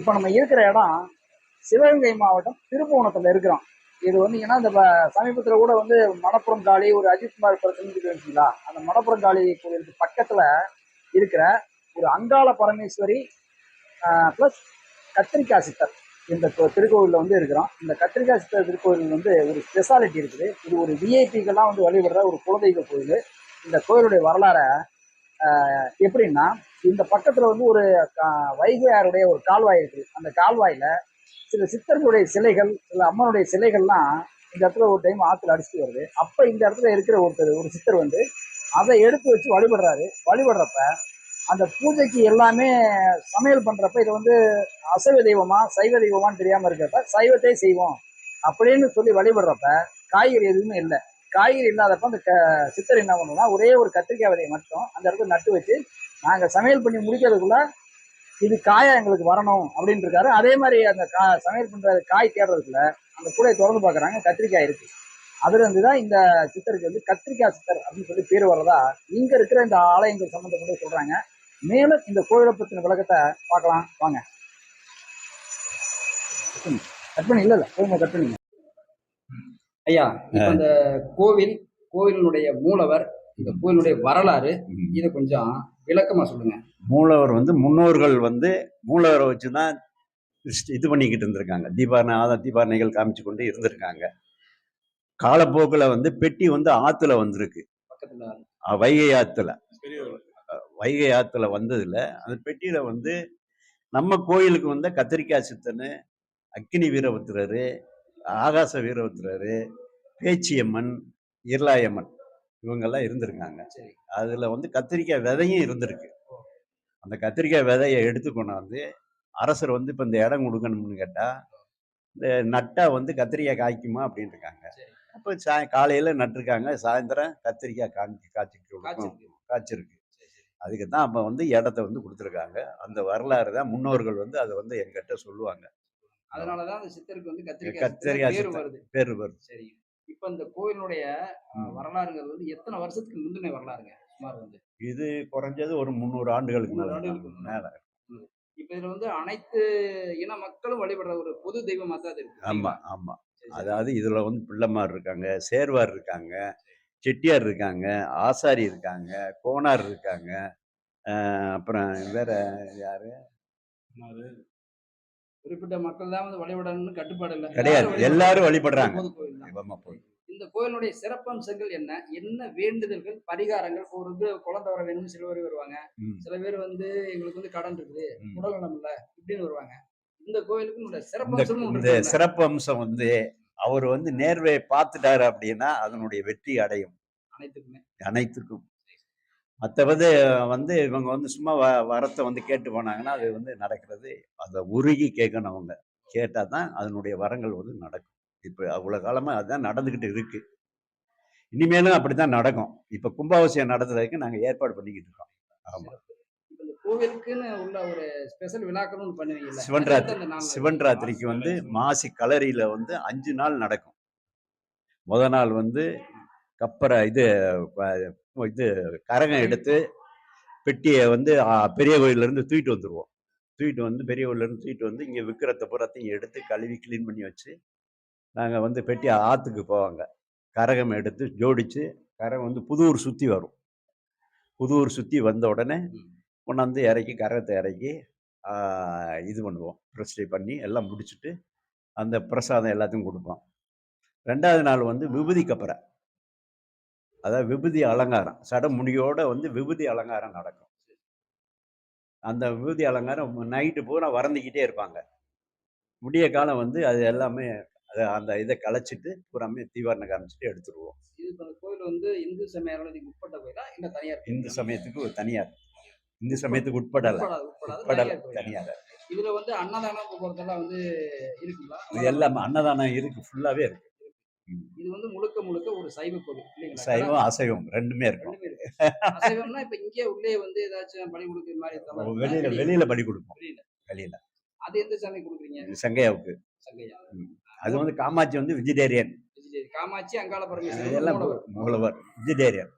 இப்போ நம்ம இருக்கிற இடம் சிவகங்கை மாவட்டம் திருப்புவனத்தில் இருக்கிறோம். இது வந்தீங்கன்னா இந்த சமீபத்தில் கூட வந்து மணப்புறம் காளி ஒரு அஜித்குமார் பிரச்சனை இருந்துச்சுங்களா? அந்த மணப்புறம் காளி கோயிலுக்கு பக்கத்தில் இருக்கிற ஒரு அங்காள பரமேஸ்வரி ப்ளஸ் கத்திரிக்காய் சித்தர் இந்த திருக்கோவிலில் வந்து இருக்கிறோம். இந்த கத்திரிக்காய் சித்தர் திருக்கோவில் வந்து ஒரு ஸ்பெஷாலிட்டி இருக்குது. இது ஒரு விஐபிக்கெல்லாம் வந்து வழிபடுற ஒரு குலதெய்வ கோயில். இந்த கோயிலுடைய வரலாறை எப்படின்னா இந்த பக்கத்தில் வந்து ஒரு கா- வைகையாருடைய ஒரு கால்வாய் இருக்குது. அந்த கால்வாயில் சில சித்தர்களுடைய சிலைகள் சில அம்மனுடைய சிலைகள்லாம் இந்த இடத்துல ஒரு டைம் ஆற்றுல அடிச்சுட்டு வருது. அப்போ இந்த இடத்துல இருக்கிற ஒருத்தர் ஒரு சித்தர் வந்து அதை எடுத்து வச்சு வழிபடுறாரு. வழிபடுறப்ப அந்த பூஜைக்கு எல்லாமே சமையல் பண்றப்ப இதை வந்து அசைவ தெய்வமா சைவ தெய்வமான்னு தெரியாம இருக்கிறப்ப சைவத்தை செய்வோம் அப்படின்னு சொல்லி வழிபடுறப்ப காய்கறி எதுவுமே இல்லை. காய்கறி இல்லாதப்ப அந்த க சித்தர் என்ன பண்ணுவோம்னா ஒரே ஒரு கத்திரிக்காய் விதையை மட்டும் அந்த இடத்துல நட்டு வச்சு நாங்க சமையல் பண்ணி முடிக்கிறதுக்குள்ள இது காயா எங்களுக்கு வரணும் அப்படின்னு இருக்காரு. அதே மாதிரி அந்த கா சமையல் பண்ற காய் தேடுறதுக்குள்ள அந்த கூடையை திறந்து பார்க்கறாங்க. கத்திரிக்காய் இருக்கு. அதுல இருந்து தான் இந்த சித்தருக்கு வந்து கத்திரிக்காய் சித்தர் அப்படின்னு சொல்லி பேர் வர்றதா இங்க இருக்கிற இந்த ஆலயங்கள் சம்பந்தப்பட்டு சொல்றாங்க. மேலும் இந்த கோயிலை பத்தின விளக்கத்தை பார்க்கலாம். வாங்க. கட் பண்ணி. இல்ல இல்ல. போங்க கட் பண்ணி ஐயா இப்ப இந்த கோவில் கோவிலினுடைய மூலவர் இந்த கோவிலுடைய வரலாறு இதை கொஞ்சம் விளக்கமா சொல்லுங்க. மூலவர் வந்து முன்னோர்கள் வந்து மூலவரை வச்சு தான் இது பண்ணிக்கிட்டு இருந்திருக்காங்க. தீபாரணை ஆத தீபாரணைகள் காமிச்சு கொண்டு இருந்திருக்காங்க. காலப்போக்கில் வந்து பெட்டி வந்து ஆத்துல வந்திருக்கு. வைகை ஆத்துல. அஹ் வைகை ஆத்துல வந்ததுல அந்த பெட்டியில வந்து நம்ம கோயிலுக்கு வந்த கத்திரிக்காய் சித்தனு அக்கினி வீரபத்திரரு ஆகாச வீரபத்திரரு பேச்சியம்மன் இருளாயம்மன். இவங்கெல்லாம் இருந்திருக்காங்க. சரி. அதுல வந்து கத்திரிக்காய் விதையும் இருந்திருக்கு. அந்த கத்திரிக்காய் விதையை எடுத்து கொண்டாந்து அரசர் வந்து இப்போ இந்த இடம் கொடுக்கணும்னு கேட்டா இந்த நட்டா வந்து கத்திரிக்காய் காய்க்குமா அப்படின்னு இருக்காங்க சரி. அப்போ சாய் காலையில நட்டிருக்காங்க. சாயந்தரம் கத்திரிக்காய் காய்ச்சி காய்ச்சிட்டு காய்ச்சிருக்கு. காய்ச்சிருக்கு. சரி சரி. அதுக்கு தான் அப்போ வந்து இடத்த வந்து கொடுத்துருக்காங்க. அந்த வரலாறு தான் முன்னோர்கள் வந்து அதை வந்து என்கிட்ட சொல்லுவாங்க. அதனாலதான் அந்த சித்தருக்கு வந்து கத்திரிக்காய் கத்திரிக்காய் பேர். வருது. பேர் வருது. சரி. இப்ப இந்த கோயிலுடைய. வரலாறுங்கிறது வந்து எத்தனை வருஷத்துக்கு முந்தின வரலாறுங்க சுமார் வந்து இது குறைஞ்சது ஒரு முந்நூறு ஆண்டுகளுக்கு ஆண்டுகளுக்கு. மேல இப்ப இதுல வந்து அனைத்து இன மக்களும் வழிபடுற ஒரு பொது தெய்வமா தான் இருக்கு ஆமா? ஆமா. அதாவது இதுல வந்து பிள்ளைமார் இருக்காங்க சேர்வார் இருக்காங்க செட்டியார் இருக்காங்க ஆசாரி இருக்காங்க கோனார் இருக்காங்க அப்புறம் வேற யாரு குறிப்பிட்ட மக்கள் தான் வந்து வழிபடணும்னு கட்டுப்பாடு இல்ல. கிடையாது. எல்லாரும் வழிபடுறாங்க. இந்த கோயிலுடைய சிறப்பம்சங்கள் என்ன? என்ன வேண்டுதல்கள் பரிகாரங்கள்? ஒரு இது குழந்தை வர வேணும்னு சில பேர் வருவாங்க. சில பேர் வந்து எங்களுக்கு வந்து கடன் இருக்குது. உடல் நலம் இல்ல இப்படின்னு வருவாங்க. இந்த கோயிலுக்கு இந்த சிறப்பம்சம் இந்த சிறப்பு அம்சம் வந்து அவர் வந்து நேர்வையை பார்த்துட்டாரு அப்படின்னா அதனுடைய வெற்றி அடையும். அனைத்துக்குமே. அனைத்துக்கும். மற்றபடி வந்து இவங்க வந்து சும்மா வ வரத்தை வந்து கேட்டு போனாங்கன்னா அது வந்து நடக்கிறது. அதை உருகி கேட்கணும் அவங்க. கேட்டால் தான் அதனுடைய வரங்கள் வந்து நடக்கும். இப்போ அவ்வளோ காலமாக அதுதான் நடந்துக்கிட்டு இருக்கு. இனிமேலும் அப்படி தான் நடக்கும். இப்போ கும்பாபிஷேகம் நடத்துறதுக்கு நாங்கள் ஏற்பாடு பண்ணிக்கிட்டு இருக்கோம். ஆமாம் கோவிலுக்குன்னு உள்ள ஒரு ஸ்பெஷல் விழாக்களும் ஒண்ணு பண்ணுவீங்கல்ல சிவன் அது ராத்திரி எந்தெந்த நாள்ல சிவன் இருக்கு? ராத்திரிக்கு வந்து மாசி கலரியில் வந்து அஞ்சு நாள் நடக்கும். முத நாள் வந்து கப்பரை இது இது கரகம் எடுத்து பெட்டியை வந்து பெரிய கோயிலேருந்து தூக்கிட்டு வந்துடுவோம் தூக்கிட்டு வந்து பெரிய கோயிலேருந்து தூக்கிட்டு வந்து இங்கே விற்கிறத புறத்தையும் எடுத்து கழுவி க்ளீன் பண்ணி வச்சு நாங்கள் வந்து பெட்டி ஆற்றுக்கு போவாங்க. கரகம் எடுத்து ஜோடித்து கரகம் வந்து புதூர் சுற்றி வரும். புதூர் சுற்றி வந்த உடனே கொண்டாந்து இறக்கி கரகத்தை இறக்கி இது பண்ணுவோம். பிரஸ்டை பண்ணி எல்லாம் முடிச்சுட்டு அந்த பிரசாதம் எல்லாத்தையும் கொடுப்போம். ரெண்டாவது நாள் வந்து விபூதி கப்பரை. அதாவது விபூதி அலங்காரம். சடமுடியோட வந்து விபூதி அலங்காரம் நடக்கும். அந்த விபூதி அலங்காரம் நைட்டு பூரா வறந்துக்கிட்டே இருப்பாங்க. முடிய காலம் வந்து அது எல்லாமே அது அந்த இதை களைச்சிட்டு பூராமே தீவாரணை காமிச்சிட்டு எடுத்துருவோம். இது கோயில் வந்து இந்து சமய அறநிலையத்துக்கு உட்பட்ட கோயிலா? இல்ல தனியார் இந்து? சமயத்துக்கு தனியார். இந்து சமயத்துக்கு உட்படலை. உட்படலை. தனியார் இதுல வந்து அன்னதானம் போக்குவரத்தெல்லாம் வந்து இருக்குங்களா? இது எல்லாமே அன்னதானம் இருக்கு. ஃபுல்லாகவே இருக்கு. இது வந்து முழுக்க முழுக்க ஒரு சைவ கோவில் இல்லைங்களா? சைவம் அசைவம் ரெண்டுமே இருக்கும். அசைவம்னா இப்ப இங்கே உள்ளே வந்து ஏதாச்சும் பலி கொடுக்குற மாதிரி வெளியில வெளிய- வெளியில படி கொடுப்போம். வெளியில. அது எந்த சாமி கொடுக்குறீங்க? சங்கையாவுக்கு. சங்கையா? அது வந்து காமாட்சி வந்து வெஜிடேரியன். காமாட்சி அங்காள பரமேஸ்வரர் இதெல்லாம் மூலவர். வெஜிடேரியன்.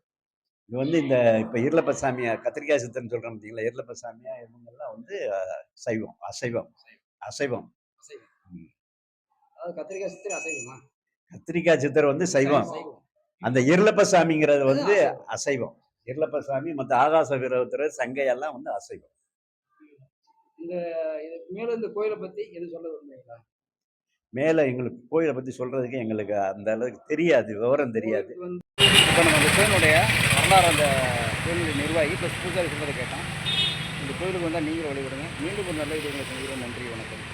இது வந்து இந்த இப்ப இருளப்ப சாமியா கத்திரிக்காய் சித்தன் சொல்றோம் பார்த்தீங்களா? இருளப்ப சாமியா இவங்கெல்லாம் வந்து சைவம் அசைவம். அசைவம். கத்திரிக்காய் சித்திரை அசைவமா? கத்திரிக்காய் சித்தர் வந்து சைவம். அந்த இருளப்ப சாமிங்கிறது வந்து அசைவம். இருளப்ப சாமி மற்ற ஆகாச வீரத்திர சங்கையெல்லாம் வந்து அசைவம். இந்த இதுக்கு மேல இந்த கோயிலை பத்தி எது சொல்ல விரும்புறீங்களா மேலே எங்களுக்கு கோயிலை பற்றி சொல்கிறதுக்கு எங்களுக்கு அந்த அளவுக்கு தெரியாது விவரம் தெரியாது. இப்போ நம்ம அந்த கோயிலுடைய வரலாறு அந்த கோயிலுடைய நிர்வாகி ப்ளஸ் பூஜாரி சொல்றதை கேட்டோம் இந்த கோயிலுக்கு வந்தால் நீங்கள் வழிபடுங்க. மீண்டும் ஒரு நல்ல வீடியோங்களை சந்திக்கிறோம் நன்றி வணக்கம்.